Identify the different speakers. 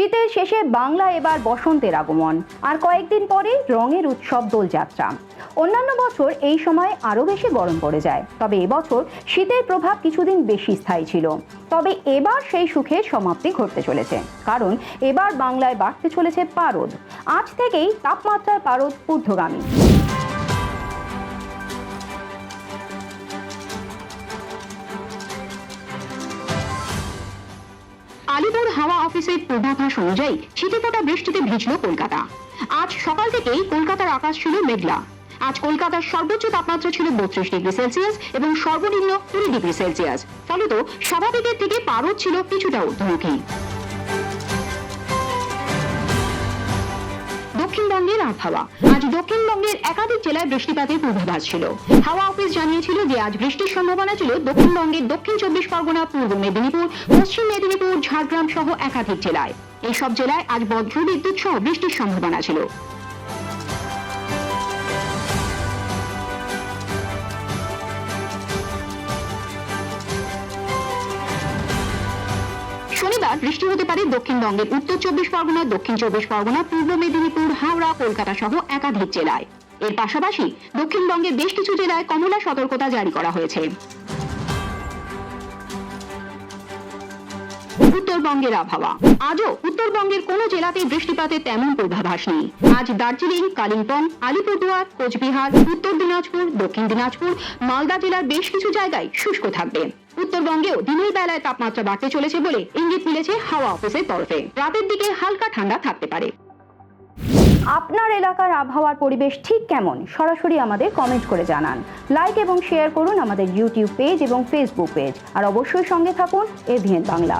Speaker 1: শীতের শেষে বাংলা এবার বসন্তের আগমন। আর কয়েকদিন পরে রঙের উৎসব দোলযাত্রা। অন্যান্য বছর এই সময় আরও বেশি গরম পড়ে যায়। তবে এবছর শীতের প্রভাব কিছুদিন বেশি স্থায়ী ছিল। তবে এবার সেই সুখের সমাপ্তি ঘটতে চলেছে। কারণ এবার বাংলায় বাড়তে চলেছে পারদ। আজ থেকেই তাপমাত্রার পারদ ঊর্ধ্বগামী।
Speaker 2: আলিপুর হাওয়া অফিসের পূর্বাভাস অনুযায়ী শীতে ফোটা বৃষ্টিতে ভিজল কলকাতা। আজ সকাল থেকেই কলকাতার আকাশ ছিল মেঘলা। আজ কলকাতার সর্বোচ্চ তাপমাত্রা ছিল বত্রিশ ডিগ্রি সেলসিয়াস এবং সর্বনিম্ন কুড়ি ডিগ্রি সেলসিয়াস। ফলত স্বাভাবিকের থেকে পারদ ছিল কিছুটা ঊর্ধ্বমুখী। দক্ষিণবঙ্গের আবহাওয়া। আজ দক্ষিণবঙ্গের একাধিক জেলায় বৃষ্টিপাতের পূর্বাভাস ছিল। হাওয়া অফিস জানিয়েছিল যে আজ বৃষ্টির সম্ভাবনা ছিল দক্ষিণবঙ্গের দক্ষিণ চব্বিশ পরগনা, পূর্ব মেদিনীপুর, পশ্চিম মেদিনীপুর, ঝাড়গ্রাম সহ একাধিক জেলায়। এইসব জেলায় আজ বজ্র বিদ্যুৎ সহ বৃষ্টির সম্ভাবনা ছিল। শনিবার বৃষ্টি হতে পারে দক্ষিণবঙ্গের উত্তর চব্বিশ পরগনা, দক্ষিণ চব্বিশ পরগনা, পূর্ব মেদিনীপুর, হাওড়া, কলকাতা সহ একাধিক জেলায়। এর পাশাপাশি দক্ষিণবঙ্গের বেশ কিছু জেলায় কমলা সতর্কতা জারি করা হয়েছে। উত্তরবঙ্গের আবহাওয়া। আজও উত্তরবঙ্গের কোনো জেলাতেই বৃষ্টিপাতের তেমন পূর্বাভাস নেই। আজ দার্জিলিং, কালিম্পং, আলিপুরদুয়ার, কোচবিহার, উত্তর দিনাজপুর, দক্ষিণ দিনাজপুর, মালদা জেলার বেশ কিছু জায়গায় শুষ্ক থাকবে। উত্তরবঙ্গেও দিনের বেলায় তাপমাত্রা বাড়তে চলেছে বলে ইঙ্গিত মিলেছে হাওয়া অফিসের তরফে। রাতের দিকে হালকা ঠান্ডা থাকতে পারে।
Speaker 1: আপনার এলাকার আবহাওয়ার পরিবেশ ঠিক কেমন? সরাসরি আমাদের কমেন্ট করে জানান। লাইক এবং শেয়ার করুন আমাদের ইউটিউব পেজ এবং ফেসবুক পেজ আর অবশ্যই সঙ্গে থাকুন এভিএন বাংলা।